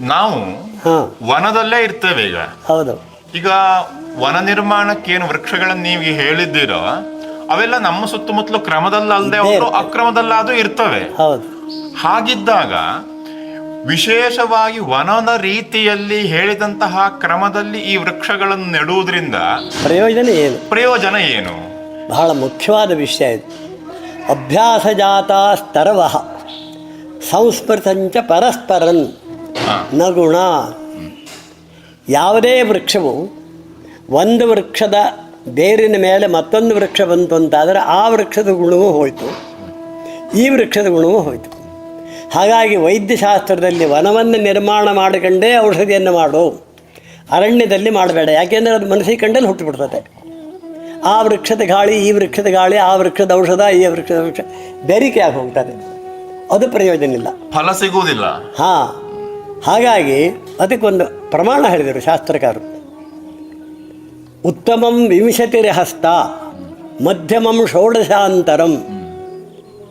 ನಾವು ವನದಲ್ಲೇ ಇರ್ತೇವೆ ಈಗ. ಹೌದು. ಈಗ ವನ ನಿರ್ಮಾಣಕ್ಕೆ ಏನು ವೃಕ್ಷಗಳನ್ನ ನೀವು ಹೇಳಿದ್ದೀರೋ ಅವೆಲ್ಲ ನಮ್ಮ ಸುತ್ತಮುತ್ತಲು ಕ್ರಮದಲ್ಲದೆ ಅವರು. ಅಕ್ರಮದಲ್ಲಾದ್ರೂ ಇರ್ತವೆ. ಹೌದು. ಹಾಗಿದ್ದಾಗ ವಿಶೇಷವಾಗಿ ವನದ ರೀತಿಯಲ್ಲಿ ಹೇಳಿದಂತಹ ಕ್ರಮದಲ್ಲಿ ಈ ವೃಕ್ಷಗಳನ್ನು ನೆಡುವುದರಿಂದ ಪ್ರಯೋಜನ ಏನು? ಪ್ರಯೋಜನ ಏನು? ಬಹಳ ಮುಖ್ಯವಾದ ವಿಷಯ ಇದು. ಅಭ್ಯಾಸಜಾತ ಸ್ತರವ ಸಂಸ್ಮೃತಂಚ ಪರಸ್ಪರನ್. ನಗುಣ. ಯಾವುದೇ ವೃಕ್ಷವು ಒಂದು ವೃಕ್ಷದ ಬೇರಿನ ಮೇಲೆ ಮತ್ತೊಂದು ವೃಕ್ಷ ಬಂತು ಅಂತಾದರೆ ಆ ವೃಕ್ಷದ ಗುಣವೂ ಹೋಯಿತು. ಈ ವೃಕ್ಷದ ಗುಣವೂ ಹೋಯಿತು. ಹಾಗಾಗಿ ವೈದ್ಯಶಾಸ್ತ್ರದಲ್ಲಿ ವನವನ್ನು ನಿರ್ಮಾಣ ಮಾಡಿಕೊಂಡೇ ಔಷಧಿಯನ್ನು ಮಾಡು. ಅರಣ್ಯದಲ್ಲಿ ಮಾಡಬೇಡ. ಯಾಕೆಂದರೆ ಅದು ಮನಸ್ಸಿಗೆ ಕಂಡಲ್ಲಿ ಹುಟ್ಟುಬಿಡ್ತದೆ. ಆ ವೃಕ್ಷದ ಗಾಳಿ ಈ ವೃಕ್ಷದ ಗಾಳಿ ಆ ವೃಕ್ಷದ ಔಷಧ ಈ ವೃಕ್ಷದ ವೃಕ್ಷ ಬೆರಿಕೆ ಆಗಿ ಹೋಗ್ತದೆ. ಅದು ಪ್ರಯೋಜನ ಇಲ್ಲ ಫಲ ಸಿಗುವುದಿಲ್ಲ. ಹಾಂ. ಹಾಗಾಗಿ ಅದಕ್ಕೊಂದು ಪ್ರಮಾಣ ಹೇಳಿದರು ಶಾಸ್ತ್ರಕಾರರು. ಉತ್ತಮಂ ವಿಂಶತಿರಹಸ್ತ ಮಧ್ಯಮಂ ಷೋಡಶಾಂತರಂ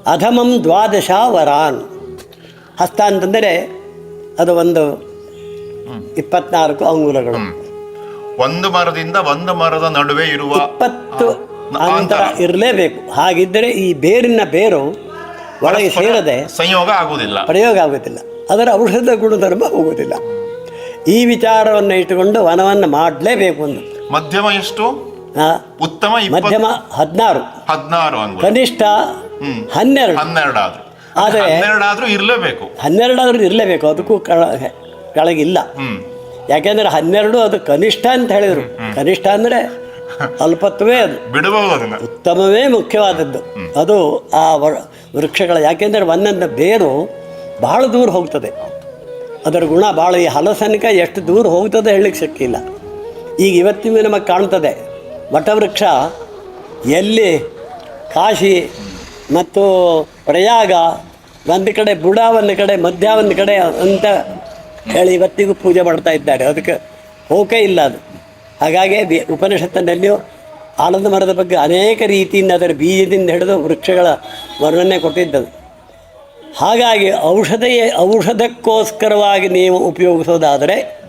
ಅಧಮಂ ದ್ವಾದಶ ವರಾನ್. ಹಸ್ತ ಅಂತಂದರೆ ಅದು ಒಂದು ಇಪ್ಪತ್ನಾಲ್ಕು ಅಂಗುಲಗಳು. ಒಂದು ಮರದಿಂದ ಒಂದು ಮರದ ನಡುವೆ ಇರುವ ಇಪ್ಪತ್ತು ಅಂತರ. ಇರಲೇಬೇಕು. ಹಾಗಿದ್ದರೆ ಈ ಬೇರಿನ ಬೇರು ಒಳಗೆ ಸೇರದೆ ಸಂಯೋಗ ಆಗುವುದಿಲ್ಲ. ಪ್ರಯೋಗ ಆಗುವುದಿಲ್ಲ. ಅದರ ಔಷಧ ಗುಣಧರ್ಮ ಹೋಗುವುದಿಲ್ಲ. ಈ ವಿಚಾರವನ್ನು ಇಟ್ಟುಕೊಂಡು ವನವನ್ನು ಮಾಡಲೇಬೇಕು ಒಂದು ಮಧ್ಯಮ ಎಷ್ಟು? ಉತ್ತಮ ಮಧ್ಯಮ ಹದಿನಾರು. ಹದಿನಾರು ಕನಿಷ್ಠ ಹನ್ನೆರಡು. ಹನ್ನೆರಡು ಆದರೆ- ಹನ್ನೆರಡಾದ್ರೂ ಇರಲೇಬೇಕು. ಹನ್ನೆರಡಾದ್ರೂ ಇರಲೇಬೇಕು ಅದಕ್ಕೂ ಕೆಳ ಕೆಳಗಿಲ್ಲ. ಯಾಕೆಂದ್ರೆ ಹನ್ನೆರಡು ಅದು ಕನಿಷ್ಠ ಅಂತ ಹೇಳಿದರು. ಕನಿಷ್ಠ ಅಂದರೆ ಅಲ್ಪತ್ವೇ ಅದು. ಬಿಡಬಹುದು ಉತ್ತಮವೇ ಮುಖ್ಯವಾದದ್ದು. ಅದು ಆ ವೃಕ್ಷಗಳ ಯಾಕೆಂದರೆ ಒಂದೊಂದು ಬೇರು ಬಹಳ ದೂರ ಹೋಗ್ತದೆ. ಅದರ ಗುಣ ಭಾಳ ಈ ಹಲಸನಿಕ ಎಷ್ಟು ದೂರ ಹೋಗ್ತದೆ ಹೇಳಲಿಕ್ಕೆ ಶಕ್ತಿಯಿಲ್ಲ ಈಗ ಇವತ್ತಿಗೂ ನಮಗೆ ಕಾಣ್ತದೆ, ವಟವೃಕ್ಷ ಎಲ್ಲಿ ಕಾಶಿ ಮತ್ತು ಪ್ರಯಾಗ ಒಂದು ಕಡೆ ಬುಡ, ಒಂದು ಕಡೆ ಮಧ್ಯ, ಒಂದು ಕಡೆ ಅಂತ ಹೇಳಿ ಇವತ್ತಿಗೂ ಪೂಜೆ ಮಾಡ್ತಾ ಇದ್ದಾರೆ. ಅದಕ್ಕೆ ಹೋಗೇ ಇಲ್ಲ ಅದು. ಹಾಗಾಗಿ ಉಪನಿಷತ್ತಿನಲ್ಲಿಯೂ ಆಲದ ಮರದ ಬಗ್ಗೆ ಅನೇಕ ರೀತಿಯಿಂದ ಅದರ ಬೀಜದಿಂದ ಹಿಡಿದು ವೃಕ್ಷಗಳ ವರ್ಣನೆ ಕೊಟ್ಟಿದ್ದದು. ಹಾಗಾಗಿ ಔಷಧಿಯೇ ಔಷಧಕ್ಕೋಸ್ಕರವಾಗಿ ನೀವು ಉಪಯೋಗಿಸೋದಾದರೆ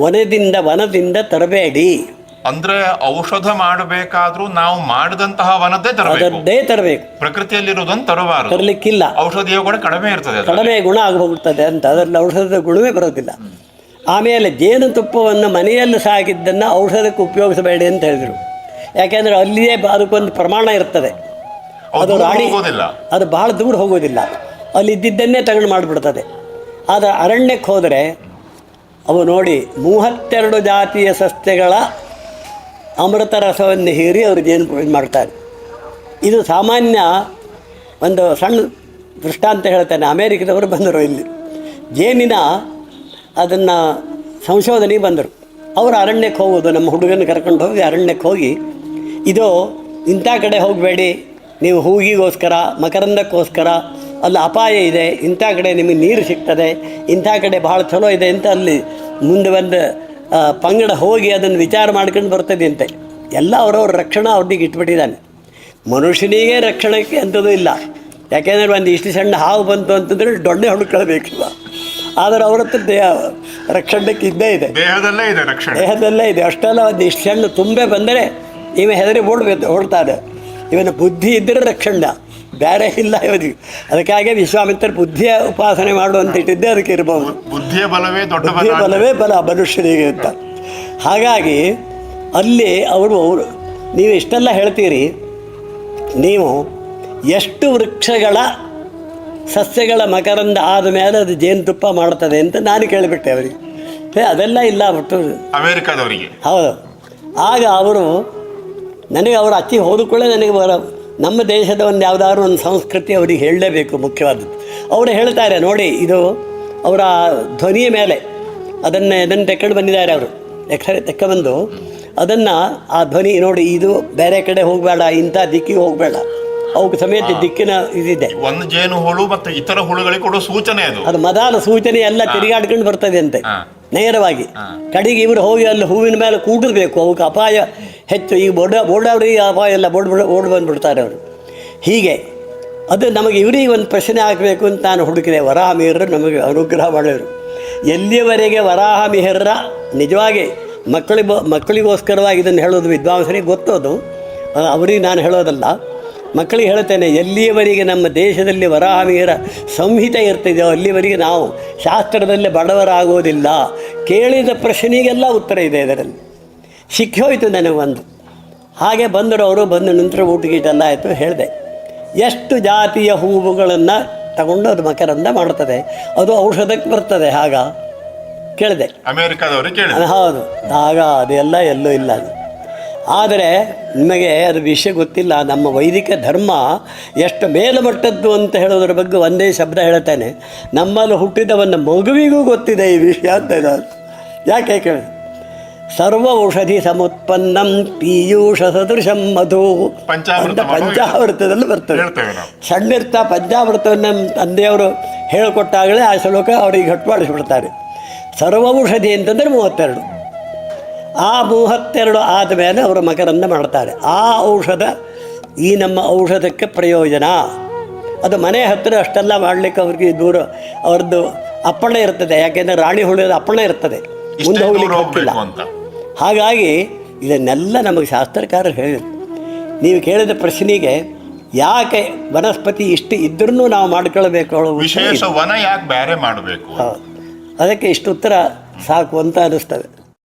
ವನದಿಂದ ವನದಿಂದ ತರಬೇಡಿ. ಅಂದ್ರೆ ಔಷಧ ಮಾಡಬೇಕಾದ್ರೂ ನಾವು ಮಾಡಿದಂತಹ ವನದ್ದೇ ತರಬೇಕು. ಅದರದ್ದೇ ತರಬೇಕು. ಪ್ರಕೃತಿಯಲ್ಲಿರುವುದನ್ನು ತರಬಾರದು. ತರಲಿಕ್ಕಿಲ್ಲ. ಔಷಧಿಯ ಕೂಡ ಕಡಿಮೆ ಇರ್ತದೆ ಅದು. ಕಡಿಮೆ ಗುಣ ಆಗೋಗ್ತದೆ ಅಂತ. ಅದರಲ್ಲಿ ಔಷಧದ ಗುಣವೇ ಬರೋದಿಲ್ಲ. ಆಮೇಲೆ ಜೇನುತುಪ್ಪವನ್ನು ಮನೆಯಲ್ಲಿ ಸಾಕಿದ್ದನ್ನು ಔಷಧಕ್ಕೆ ಉಪಯೋಗಿಸಬೇಡಿ ಅಂತ ಹೇಳಿದರು. ಯಾಕೆಂದರೆ ಅಲ್ಲಿಯೇ ಬ- ಅದಕ್ಕೊಂದು ಪ್ರಮಾಣ ಇರ್ತದೆ. ಅದು ಅದು ರಾಣಿ ಹೋಗೋದಿಲ್ಲ. ಅದು ಬಹಳ ದೂರ ಹೋಗೋದಿಲ್ಲ. ಅಲ್ಲಿ ಇದ್ದಿದ್ದನ್ನೇ ತಗೊಂಡು ಮಾಡಿಬಿಡ್ತದೆ. ಆದರೆ ಅರಣ್ಯಕ್ಕೆ ಹೋದರೆ ಅವು ನೋಡಿ ಮೂವತ್ತೆರಡು ಜಾತಿಯ ಸಸ್ಯಗಳ ಅಮೃತ ರಸವನ್ನು ಹೀರಿ ಅವರು ಜೇನು ಇದು ಮಾಡ್ತಾರೆ. ಇದು ಸಾಮಾನ್ಯ ಒಂದು ಸಣ್ಣ ದೃಷ್ಟಾಂತ ಹೇಳ್ತಾನೆ. ಅಮೇರಿಕದವರು ಬಂದರು ಇಲ್ಲಿ. ಜೇನಿನ ಅದನ್ನು ಸಂಶೋಧನೆಗೆ ಬಂದರು. ಅವರು ಅರಣ್ಯಕ್ಕೆ ಹೋಗೋದು ನಮ್ಮ ಹುಡುಗನ ಕರ್ಕೊಂಡು ಹೋಗಿ ಅರಣ್ಯಕ್ಕೆ ಹೋಗಿ, ಇದು, ಇಂಥ ಕಡೆ ಹೋಗಬೇಡಿ. ನೀವು ಹೂಗಿಗೋಸ್ಕರ, ಮಕರಂದಕ್ಕೋಸ್ಕರ ಅಲ್ಲಿ ಅಪಾಯ ಇದೆ ಇಂಥ ಕಡೆ ನಿಮಗೆ ನೀರು ಸಿಗ್ತದೆ ಇಂಥ ಕಡೆ ಭಾಳ ಚಲೋ ಇದೆ ಅಂತ ಅಲ್ಲಿ ಮುಂದೆ ಬಂದು ಪಂಗಡ ಹೋಗಿ ಅದನ್ನು ವಿಚಾರ ಮಾಡ್ಕೊಂಡು ಬರ್ತದೆ ಅಂತೆ. ಎಲ್ಲ ಅವರವ್ರ ರಕ್ಷಣಾ ಅವ್ರಿಗೆ ಇಟ್ಬಿಟ್ಟಿದ್ದಾನೆ. ಮನುಷ್ಯನಿಗೆ ರಕ್ಷಣೆಗೆ ಅಂಥದ್ದು ಇಲ್ಲ. ಯಾಕೆಂದರೆ ಒಂದು ಇಷ್ಟು ಸಣ್ಣ ಹಾವು ಬಂತು ಅಂತಂದ್ರೆ ದೊಡ್ಡ ಹುಡುಕೊಳ್ಬೇಕಿಲ್ಲ ಆದರೆ ಅವ್ರ ಹತ್ರ ದೇಹ ರಕ್ಷಣಕ್ಕೆ ಇದ್ದೇ ಇದೆ. ದೇಹದಲ್ಲೇ ಇದೆ ರಕ್ಷಣೆ. ದೇಹದಲ್ಲೇ ಇದೆ. ಅಷ್ಟೆಲ್ಲ ಒಂದು ಇಷ್ಟು ಸಣ್ಣ ತುಂಬೆ ಬಂದರೆ ಇವ ಹೆದರಿ ಓಡ್ಬೇಕು ಓಡ್ತಾರೆ ಇವನ ಬುದ್ಧಿ ಇದ್ದರೆ ರಕ್ಷಣೆ. ಬೇರೆ ಇಲ್ಲ ಇವತ್ತು ಅದಕ್ಕಾಗಿ ವಿಶ್ವಾಮಿತ್ರ ಬುದ್ಧಿಯ ಉಪಾಸನೆ ಮಾಡುವಂತ ಇಟ್ಟಿದ್ದೆ ಅದಕ್ಕೆ ಇರಬಹುದು ಬುದ್ಧಿಯ ಬಲವೇ ದೊಡ್ಡ ಬುದ್ಧಿಯ ಬಲವೇ ಬಲ ಮನುಷ್ಯನಿಗೆ ಅಂತ. ಹಾಗಾಗಿ ಅಲ್ಲಿ ಅವರು ನೀವು ಇಷ್ಟೆಲ್ಲ ಹೇಳ್ತೀರಿ ನೀವು ಎಷ್ಟು ವೃಕ್ಷಗಳ ಸಸ್ಯಗಳ ಮಕರಂದ ಆದ ಮೇಲೆ ಅದು ಜೇನುತುಪ್ಪ ಮಾಡ್ತದೆ ಅಂತ ನಾನು ಕೇಳಿಬಿಟ್ಟೆ ಅವರಿಗೆ. ಅದೆಲ್ಲ ಇಲ್ಲ ಬಿಟ್ಟು ಅಮೇರಿಕಾದವರಿಗೆ. ಹೌದು. ಆಗ ಅವರು ನನಗೆ ಅವರು ಅಚ್ಚಿ ಹೋದಕೊಳ್ಳೆ ನನಗೆ ಬರ ನಮ್ಮ ದೇಶದ ಒಂದು ಯಾವುದಾದ್ರು ಒಂದು ಸಂಸ್ಕೃತಿ ಅವರಿಗೆ ಹೇಳಲೇಬೇಕು ಮುಖ್ಯವಾದದ್ದು. ಅವರು ಹೇಳ್ತಾರೆ ನೋಡಿ ಇದು ಅವರ ಧ್ವನಿಯ ಮೇಲೆ ಅದನ್ನು ಇದನ್ನು ತೆಕ್ಕೊಂಡು ಬಂದಿದ್ದಾರೆ ಅವರು. ಎಕ್ಸರೆ ತೆಕ್ಕಬಂದು ಅದನ್ನು ಆ ಧ್ವನಿ ನೋಡಿ ಇದು ಬೇರೆ ಕಡೆ ಹೋಗಬೇಡ ಇಂಥ ದಿಕ್ಕಿಗೆ ಹೋಗಬೇಡ. ಅವಕ್ಕೆ ಸಮೇತ ದಿಕ್ಕಿನ ಇದಿದೆ. ಒಂದು ಜೇನು ಹುಳು ಮತ್ತು ಇತರ ಹುಳುಗಳಿಗೆ ಕೊಡೋ ಸೂಚನೆ ಅದು. ಅದು ಮದಾನ ಸೂಚನೆ ಎಲ್ಲ ತಿರುಗಾಡ್ಕೊಂಡು ಬರ್ತದೆ ಅಂತೆ. ನೇರವಾಗಿ. ಕಡೆಗೆ ಇವರು ಹೋಗಿ ಅಲ್ಲಿ ಹೂವಿನ ಮೇಲೆ ಕೂಡಿರ್ಬೇಕು. ಅವಕ್ಕೆ ಅಪಾಯ. ಹೆಚ್ಚು ಈಗ ಬೋಡ ಈ ಅಪಾಯ ಎಲ್ಲ ಬಿಡ ಓಡ್ ಬಂದುಬಿಡ್ತಾರೆ ಅವರು. ಹೀಗೆ ಅದು ನಮಗೆ ಇವರಿಗೆ ಒಂದು ಪ್ರಶ್ನೆ ಹಾಕಬೇಕು ಅಂತ ನಾನು ಹುಡುಕಿದೆ. ವರಾಮೀರರು ನಮಗೆ ಅನುಗ್ರಹ ಮಾಡೋರು. ಎಲ್ಲಿಯವರೆಗೆ ವರಾಹ ಮಿಹಿರ್ರ ನಿಜವಾಗಿ ಮಕ್ಕಳಿಗೆ ಮಕ್ಕಳಿಗೋಸ್ಕರವಾಗಿ ಇದನ್ನು ಹೇಳೋದು ವಿದ್ವಾಂಸರಿಗೆ ಗೊತ್ತೋದು. ಅವರಿಗೆ ನಾನು ಹೇಳೋದಲ್ಲ. ಮಕ್ಕಳಿಗೆ ಹೇಳ್ತೇನೆ, ಎಲ್ಲಿಯವರೆಗೆ ನಮ್ಮ ದೇಶದಲ್ಲಿ ವರಾಹ ಮಿಹಿರ ಸಂಹಿತೆ ಇರ್ತಿದೆಯೋ ಅಲ್ಲಿವರೆಗೆ ನಾವು ಶಾಸ್ತ್ರದಲ್ಲಿ ಬಡವರಾಗೋದಿಲ್ಲ. ಕೇಳಿದ ಪ್ರಶ್ನೆಗೆಲ್ಲ ಉತ್ತರ ಇದೆ ಇದರಲ್ಲಿ. ಸಿಕ್ಕೋಯ್ತು ನನಗೆ ಒಂದು. ಹಾಗೆ ಬಂದರು ಅವರು ಬಂದ ನಂತರ ಊಟ ಗೀಟೆಲ್ಲ ಆಯಿತು ಹೇಳಿದೆ ಎಷ್ಟು ಜಾತಿಯ ಹೂವುಗಳನ್ನು ತಗೊಂಡು ಅದು ಮಕರಂದ ಮಾಡ್ತದೆ ಅದು ಔಷಧಕ್ಕೆ ಬರ್ತದೆ ಆಗ ಕೇಳಿದೆ. ಅಮೇರಿಕಾದವರು ಕೇಳಿ ಹೌದು. ಆಗ ಅದೆಲ್ಲ ಎಲ್ಲೂ ಇಲ್ಲ ಅದು. ಆದರೆ ನಿಮಗೆ ಅದು ವಿಷಯ ಗೊತ್ತಿಲ್ಲ ನಮ್ಮ ವೈದಿಕ ಧರ್ಮ ಎಷ್ಟು ಮೇಲುಮಟ್ಟದ್ದು ಅಂತ ಹೇಳೋದ್ರ ಬಗ್ಗೆ ಒಂದೇ ಶಬ್ದ ಹೇಳ್ತೇನೆ. ನಮ್ಮಲ್ಲಿ ಹುಟ್ಟಿದವನ್ನ ಮಗುವಿಗೂ ಗೊತ್ತಿದೆ ಈ ವಿಷಯ ಅಂತ ಯಾಕೆ ಕೇಳಿ ಸರ್ವ ಔಷಧಿ ಸಮುತ್ಪನ್ನಂ ಪೀಯೂಷ ಸದೃಶಂ ಮಧು ಅಂತ ಪಂಚಾಮೃತದಲ್ಲಿ ಬರ್ತದೆ ಸಣ್ಣಿರ್ತ ಪಂಚಾಮೃತವನ್ನು ನಮ್ಮ ತಂದೆಯವರು ಹೇಳಿಕೊಟ್ಟಾಗಲೇ ಆ ಶ್ಲೋಕ ಅವರಿಗೆ ಮಾಡಿಸ್ಬಿಡ್ತಾರೆ ಸರ್ವ ಔಷಧಿ ಅಂತಂದರೆ ಮೂವತ್ತೆರಡು ಆ ಮೂವತ್ತೆರಡು ಆದಮೇಲೆ ಅವರು ಮಕರಂದ ಮಾಡ್ತಾರೆ ಆ ಔಷಧ ಈ ನಮ್ಮ ಔಷಧಕ್ಕೆ ಪ್ರಯೋಜನ ಅದು ಮನೆ ಹತ್ತಿರ ಅಷ್ಟೆಲ್ಲ ಮಾಡಲಿಕ್ಕೆ ಅವ್ರಿಗೆ ದೂರ ಅವ್ರದ್ದು ಅಪ್ಪಣೆ ಇರ್ತದೆ ಯಾಕೆಂದರೆ ರಾಣಿ ಹುಳಿಯೋದು ಅಪ್ಪಣೆ ಇರ್ತದೆ ಮುಂದೆ ಹೋಗ್ಲಿಕ್ಕೆ ಹೋಗ್ತಿಲ್ಲ ಹಾಗಾಗಿ ಇದನ್ನೆಲ್ಲ ನಮಗೆ ಶಾಸ್ತ್ರಕಾರರು ಹೇಳಿದ್ರು. ನೀವು ಕೇಳಿದ ಪ್ರಶ್ನೆಗೆ ಯಾಕೆ ವನಸ್ಪತಿ ಇಷ್ಟು ಇದ್ರೂ ನಾವು ಮಾಡ್ಕೊಳ್ಬೇಕು ವಿಶೇಷ ವನ ಯಾಕೆ ಬೇರೆ ಮಾಡಬೇಕು ಹೌದು. ಅದಕ್ಕೆ ಇಷ್ಟು ಉತ್ತರ ಸಾಕು ಅಂತ ಅನ್ನಿಸ್ತದೆ.